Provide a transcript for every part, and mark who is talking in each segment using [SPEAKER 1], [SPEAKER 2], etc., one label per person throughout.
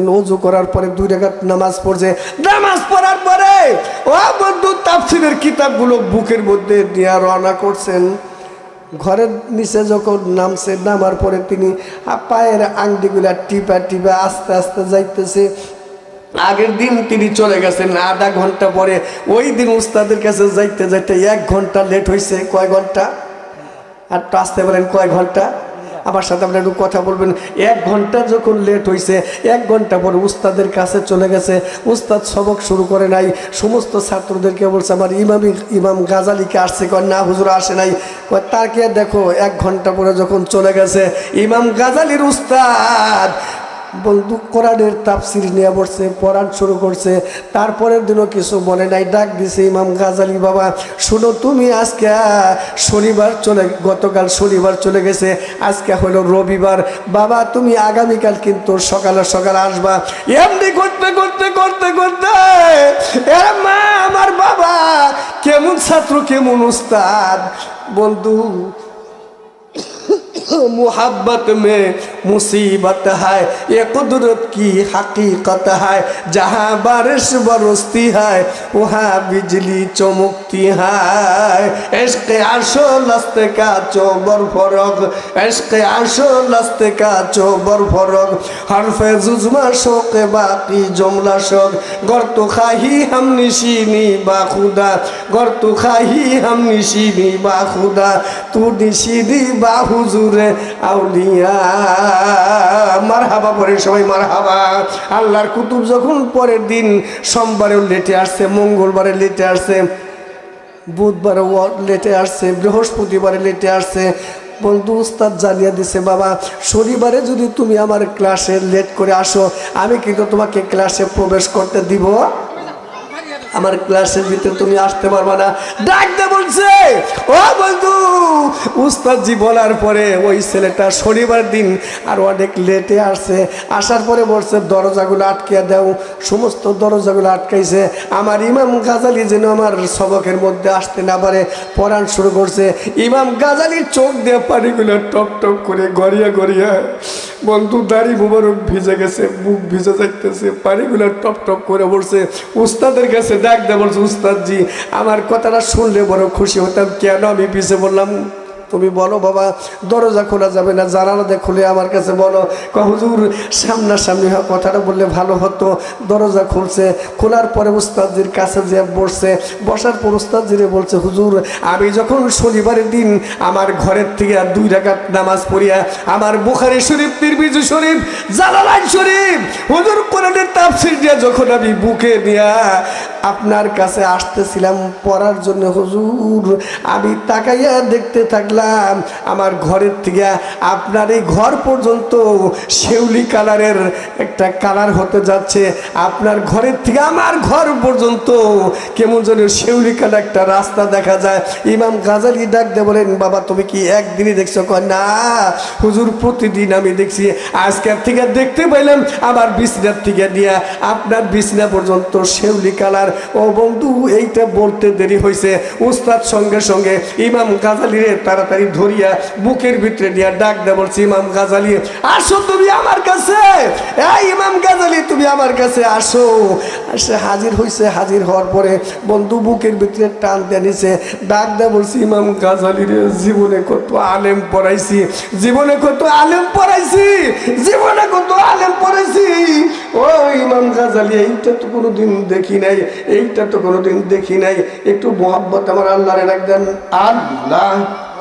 [SPEAKER 1] নজু করার পরে দুই রেখাত নামাজ পড়ছে, নামাজ পড়ার পরে, ও বন্ধু, তাফসিরের কিতাবগুলো বুকের মধ্যে নিয়ে রওনা করছেন। ঘরের নিচে যখন নামছে, নামার পরে তিনি পায়ের আংটিগুলা টিপা টিপা আস্তে আস্তে যাইতেছে। আগের দিন তিনি চলে গেছেন আধা ঘণ্টা পরে। ওই দিন উস্তাদের কাছে যাইতে যাইতে এক ঘণ্টা লেট হয়েছে কয় ঘণ্টা? আর তো আসতে পারেন কয় ঘণ্টা? আমার সাথে আপনি একটু কথা বলবেন। এক ঘণ্টা যখন লেট হয়েছে এক ঘণ্টা পরে উস্তাদের কাছে চলে গেছে। উস্তাদ সবক শুরু করে নাই। সমস্ত ছাত্রদেরকে বলছে, আমার ইমামি ইমাম গাজালিকে আসছে। কয়, না হুজুর, আসে নাই। কয় তাকে দেখো, এক ঘণ্টা পরে যখন চলে গেছে, ইমাম গাজালির উস্তাদ বন্ধু কোরআনের তাপসির নিয়ে পড়ছে, পড়ান শুরু করছে। তারপরের দিনও কিছু বলে নাই। ডাক দিছে ইমাম গাজালি, বাবা, শুনো তুমি আজকে, শনিবার চলে, গতকাল শনিবার চলে গেছে। আজকে হলো রবিবার। বাবা, তুমি আগামীকাল কিন্তু সকালে সকালে আসবা। এমনি করতে করতে করতে করতে মা, আমার বাবা, কেমন ছাত্র, কেমন উস্তাদ। বন্ধু, মোহাব্বত মেয়ে मुसीबत है ये कुदरत की हकीकत है जहाँ बारिश बरसती है वहाँ बिजली चमकती है इश्क आशो लस्त का चोबर फरक इश्क आशो लस्त का चोबर फरक हरफे जुजमा शोक बाकी जुमला शोक गर तो खाही हम निशीनी बाखुदा गर तो खाही हम निशीनी बाखुदा तू निशीनी बाहुजूर अलिया মার হাবা পরে সবাই মার হাবা আল্লাহর কুতুব যখন পরের দিন সোমবারেও লেটে আসছে, মঙ্গলবারে লেটে আসছে, বুধবারে লেটে আসছে, বৃহস্পতিবারে লেটে আসছে। বন্ধু, উস্তাদ জানিয়ে দিছে, বাবা, শনিবারে যদি তুমি আমার ক্লাসে লেট করে আসো, আমি কিন্তু তোমাকে ক্লাসে প্রবেশ করতে দিব। আমার ক্লাসের ভিতরে তুমি আসতে পারবা না। ডাকতে বলছে, ও বন্ধু, উস্তাদজি বলার পরে ওই ছেলেটা শনিবার দিন আর অনেক লেটে আসছে। আসার পরে বলছে, দরজাগুলো আটকে দাও, সমস্ত দরজাগুলো আটকাইছে। আমার ইমাম গাজালি যেন আমার সবকের মধ্যে আসতে না পারে। পড়ান শুরু করছে। ইমাম গাজালির চোখ দিয়ে পানিগুলো টপ টপ করে গড়িয়া গড়িয়া, বন্ধু, দাড়ি মুবারক ভিজে গেছে বুক ভিজে যাইতেছে। পানিগুলো টপ টপ করে পড়ছে উস্তাদের কাছে ডাক দেয় বলছে উস্তাদজি আমার কথাটা শুনলে বড় খুশি হতাম। কেন আমি পিছিয়ে বললাম তুমি বলো, বাবা, দরজা খোলা যাবে না জানালাতে খুলে আমার কাছে বলো। হুজুর, সামনাসামনি কথাটা বললে ভালো হতো। দরজা খুলছে, খোলার পরে উস্তাদজির কাছে যে বসছে, বসার পর উস্তাদজিরে বলছে, হুজুর, আমি যখন শনিবারের দিন আমার ঘরের থেকে দুই রাকাত নামাজ পড়িয়া আমার বুখারি শরীফ, তিরমিজু শরীফ, জালালাইন শরীফ, হুজুর কোরআনের তাফসির দিয়ে যখন আমি বুকে নিয়া আপনার কাছে আসতেছিলাম পড়ার জন্য, হুজুর, আমি তাকাইয়া দেখতে থাকলাম আমার ঘরের থেকে আপনার এই ঘর পর্যন্ত শেউলি কালারের একটা কালার হতে যাচ্ছে। আপনার ঘরের থেকে আমার ঘর পর্যন্ত কেমন যেন শেউলি কালার একটা রাস্তা দেখা যায়। ইমাম গাজালি ডাক দিয়ে বলেন, বাবা, তুমি কি একদিনই দেখছ? কয়, না, হুজুর, প্রতিদিন আমি দেখছি। আজকের থেকে দেখতে পাইলাম আমার বিছনার থেকে দিয়া আপনার বিছনা পর্যন্ত শেউলি কালার। ও বন্ধু, এইটা বলতে দেরি হয়েছে উস্তাদ সঙ্গে সঙ্গে ইমাম গাজালিরে তাড়াতাড়ি ধরিয়া বুকের ভিতরে নিয়ে ডাক দে বলছি, ইমাম গাজালি, আসো তুমি আমার কাছে। এই ইমাম গাজালি, তুমি আমার কাছে আসো। সে হাজির হয়েছে হাজির হওয়ার পরে বন্ধু বুকের ভিতরে টান দিয়ে ডাক দে বলছি, ইমাম গাজালি রে, জীবনে কত আলেম পড়াইছি, জীবনে কত আলেম পড়াইছি, জীবনে কত আলেম পড়াইছি। ও ইমাম গাজালি, এইটা তো কোনোদিন দেখি নাই, এইটা তো কোনোদিন দেখি নাই। একটু মোহাব্বত আমার আল্লাহরে রাখবেন আল্লাহ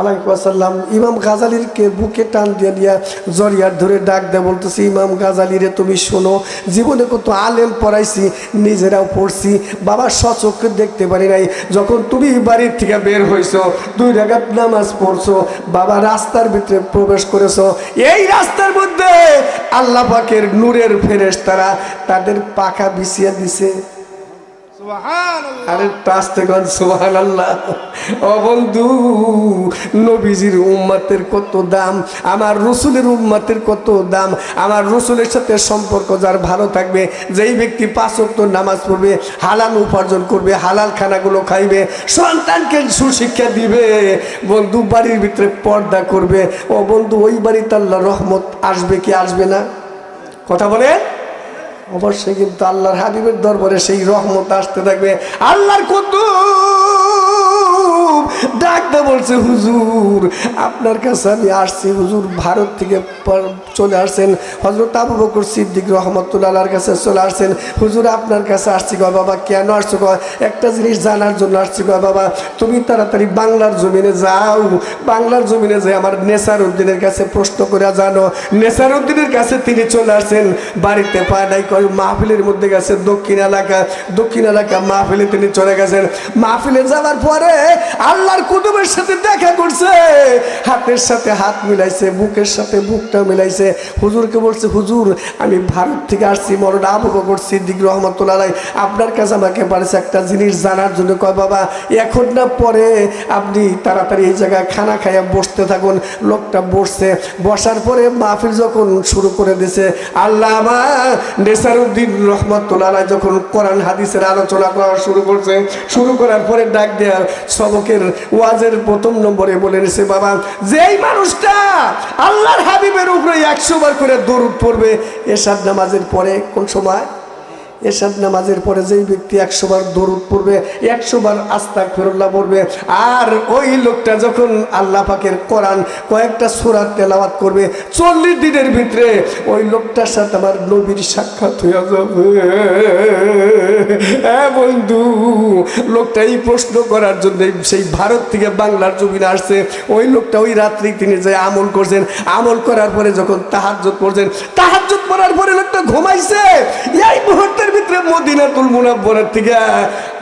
[SPEAKER 1] আলাইকুম ইমাম গাজালিরকে বুকে টান দিয়ে দিয়া জরিয়ার ধরে ডাক দেয় বলতেছি, ইমাম গাজালিরে তুমি শোনো, জীবনে কত আলেম পড়াইছি, নিজেরাও পড়ছি, বাবা সচক্ষে দেখতে পারি নাই। যখন তুমি বাড়ির থেকে বের হইছো, দুই রাগাত নামাজ পড়ছো, বাবা রাস্তার ভিতরে প্রবেশ করেছ, এই রাস্তার মধ্যে আল্লাহ পাকের নূরের ফেরেশ তারা তাদের পাখা বিছিয়ে দিছে। নবীজির উম্মাতের কত দাম, আমার কত দাম, আমার রসুলের সাথে সম্পর্ক যার ভালো থাকবে, যেই ব্যক্তি পাঁচ নামাজ পড়বে, হালাল উপার্জন করবে, হালাল খানাগুলো খাইবে, সন্তানকে সুশিক্ষা দিবে, বন্ধু, বাড়ির ভিতরে পর্দা করবে। ও বন্ধু, ওই বাড়িতে আল্লাহ রহমত আসবে কি আসবে না? কথা বলে অবশ্যই কিন্তু আল্লাহর হাবিবের দরবারে সেই রহমত আসতে থাকবে। আল্লাহর কত ডাকতে বলছে, হুজুর, আপনার কাছে আমি আসছি, হুজুর, ভারত থেকে চলে আসছেন। হজরত আবু বকর সিদ্দিক রহমতুল্লাহর কাছে চলে আসছেন। হুজুর, আপনার কাছে আসছি গো বাবা, কেন আসছো গো? একটা জিনিস জানার জন্য আসছি গো বাবা, তুমি তাড়াতাড়ি বাংলার জমিনে যাও। বাংলার জমিনে যে আমার নেসার উদ্দিনের কাছে প্রশ্ন করে জানো। নেসার উদ্দিনের কাছে তিনি চলে আসছেন, বাড়িতে পায় নাই কয় মাহফিলের মধ্যে গেছে, দক্ষিণ এলাকা দক্ষিণ এলাকা মাহফিলে তিনি চলে গেছেন। মাহফিলে যাওয়ার পরে আল্লাহর কুতুবের সাথে দেখা করছে। হাতের সাথে হাত মিলাইছে, বুকের সাথে বুকটা মিলাইছে। হুজুরকে বলছে, হুজুর, আমি ভারত থেকে আসছি, মরণ আবু বকর সিদ্দিক রহমতুল্লাহ। আপনার কাছে আমাকে পারেছে একটা জিনিস জানার জন্য। কয়, বাবা, এখন না পরে আপনি তাড়াতাড়ি এই জায়গায় খানা খাইয়া বসতে থাকুন। লোকটা বসছে। বসার পরে মাহফিল যখন শুরু করে দিছে আল্লাহ আমার নেসারুদ্দিন রহমতুল্লাহ যখন কোরআন, হাদিসের আলোচনা করা শুরু করছে, শুরু করার পরে ডাক দেয়া, সবকের ওয়াজের প্রথম নম্বরে বলে নিছে বাবা, যেই মানুষটা আল্লাহর হাবিবের উপরে একশো বার করে দরুদ পড়বে এসাদ নামাজের পরে কোন সময়? এসাদ নামাজের পরে যেই ব্যক্তি একশো বার দরুদ পড়বে, একশো বার আস্তাক ফেরুল্লাহ পড়বে, আর ওই লোকটা যখন আল্লাহ পাকের কোরআন কয়েকটা সুরাত তেলাওয়াত করবে, চল্লিশ দিনের ভিতরে ওই লোকটার সাথে আমার নবীর সাক্ষাৎ হয়ে যাবে। হ্যাঁ বন্ধু লোকটা এই প্রশ্ন করার জন্য সেই ভারত থেকে বাংলার জমিনে আসছে। ওই লোকটা ওই রাত্রি তিনি যে আমল করছেন, আমল করার পরে যখন তাহাজ্জুদ পড়ছেন তাহাজ্জত করার পরে লোকটা ঘুমাইছে। এই মুহূর্তের ভিতরে মদিনাতুল মুনাব্বরের থেকে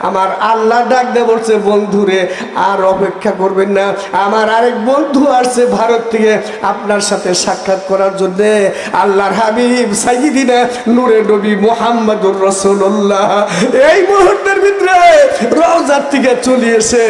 [SPEAKER 1] আমার আল্লাহ ডাক দিয়ে বলছে, বন্ধুরে, আর অপেক্ষা করবেন না। আমার আরেক বন্ধু আসছে ভারত থেকে আপনার সাথে সাক্ষাৎ করার জন্য। আল্লাহর হাবিব সাইদিনা নূরে নবী মোহাম্মদুর রসুল্লাহ এই মুহূর্তের ভিতরে রওজার থেকে চলে এসে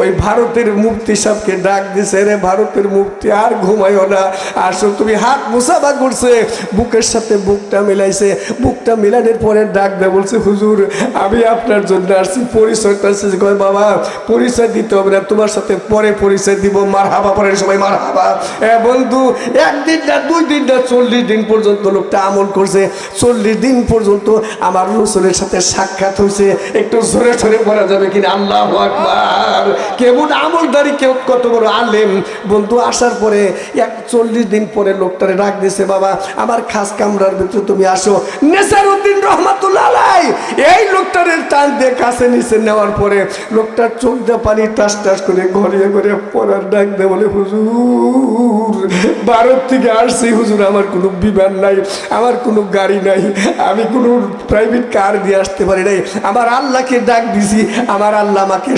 [SPEAKER 1] ওই ভারতের মুক্তি সাহকে ডাক দিছে, রে ভারতের মুক্তি আর ঘুমাইও না। আসো, তুমি হাত মুসাফা করছে। বুকের সাথে বুকটা মিলাইছে। বুকটা মিলানোর পরে ডাক দেয় বলছে, হুজুর, আমি আপনার জন্য আসছি পরিচয়টা আছে কয়, বাবা, পরিচয় দিতে হবে না, তোমার সাথে পরে পরিচয় দিব মার হাবা পরের সময় মার হাবা এ বন্ধু, একদিন না, দুই দিন না, চল্লিশ দিন পর্যন্ত লোকটা আমল করছে, চল্লিশ দিন পর্যন্ত আমার রসুলের সাথে সাক্ষাৎ হয়েছে। একটু জোরে সরে বলা যাবে কিনা? আল্লাহ আকবার! কেমন আমলদারি, কেউ কত বড় আলেম। বন্ধু, আসার পরে এক চল্লিশ দিন পরে লোকটারে ডাক দিছে, বাবা, আমার খাস কামরার ভিতরে তুমি আসো। নেসার উদ্দিন রহমাতুল্লাহ এই লোকটারে টান দিয়ে কাছে নিচে নেওয়ার পরে লোকটার চোখ দিয়ে পানি টাস টাস করে ঘরে ঘরে পড়ার ডাক দেয়, বলে, হুজুর, ভারত থেকে আসছি, হুজুর, আমার কোনো বিমান নাই, আমার কোনো গাড়ি নাই, আমি কোনো প্রাইভেট কার দিয়ে আসতে পারি নাই, আমার আল্লাহকে ডাক দিছি, আমার আল্লাহ আমাকে